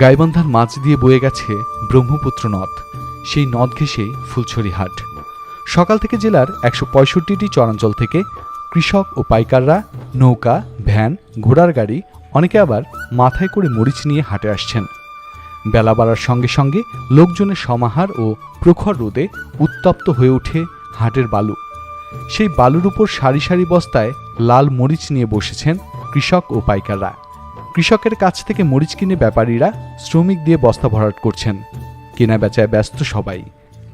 গাইবান্ধার মাছ দিয়ে বয়ে গেছে ব্রহ্মপুত্র নদ। সেই নদ ঘেঁষেই ফুলছড়ি হাট। সকাল থেকে জেলার একশো পঁয়ষট্টিটি চরাঞ্চল থেকে কৃষক ও পাইকাররা নৌকা, ভ্যান, ঘোড়ার গাড়ি, অনেকে আবার মাথায় করে মরিচ নিয়ে হাটে আসছেন। বেলা বাড়ার সঙ্গে সঙ্গে লোকজনের সমাহার ও প্রখর রোদে উত্তপ্ত হয়ে ওঠে হাটের বালু। সেই বালুর উপর সারি সারি বস্তায় লাল মরিচ নিয়ে বসেছেন কৃষক ও পাইকাররা। কৃষকের কাছ থেকে মরিচ কিনে ব্যাপারীরা শ্রমিক দিয়ে বস্তা ভরাট করছেন। কেনা বেচায় ব্যস্ত সবাই।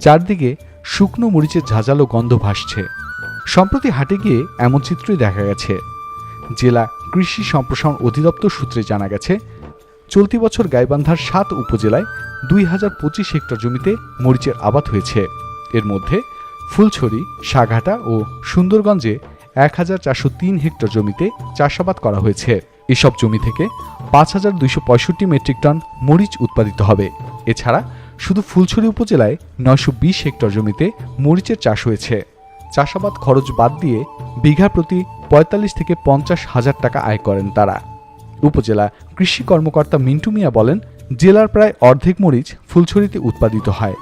চারদিকে শুকনো মরিচের ঝাঁঝালো গন্ধ ভাসছে। সম্প্রতি হাটে গিয়ে এমন চিত্রই দেখা গেছে। জেলা কৃষি সম্প্রসারণ অধিদপ্তর সূত্রে জানা গেছে, চলতি বছর গাইবান্ধার সাত উপজেলায় দুই হাজার পঁচিশ হেক্টর জমিতে মরিচের আবাদ হয়েছে। এর মধ্যে ফুলছড়ি, সাঘাটা ও সুন্দরগঞ্জে এক হাজার চারশো তিন হেক্টর জমিতে চাষাবাদ করা হয়েছে। এসব জমি থেকে পাঁচ হাজার দুইশো পঁয়ষট্টি মেট্রিক টন মরিচ উৎপাদিত হবে। এছাড়া শুধু ফুলছড়ি উপজেলায় নয়শো বিশ হেক্টর জমিতে মরিচের চাষ হয়েছে। চাষাবাদ খরচ বাদ দিয়ে বিঘা প্রতি পঁয়তাল্লিশ থেকে পঞ্চাশ হাজার টাকা আয় করেন তারা। উপজেলা কৃষি কর্মকর্তা মিন্টু মিয়া বলেন, জেলার প্রায় অর্ধেক মরিচ ফুলছড়িতে উৎপাদিত হয়।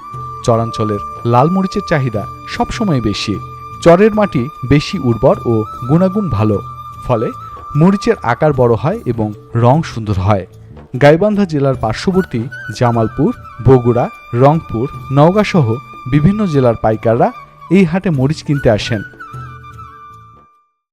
চরাঞ্চলের লাল মরিচের চাহিদা সবসময় বেশি। চরের মাটি বেশি উর্বর ও গুণাগুণ ভালো। ফলে মরিচের আকার বড় হয় এবং রং সুন্দর হয়। গাইবান্ধা জেলার পার্শ্ববর্তী জামালপুর, বগুড়া, রংপুর, নওগাঁসহ বিভিন্ন জেলার পাইকাররা এই হাটে মরিচ কিনতে আসেন।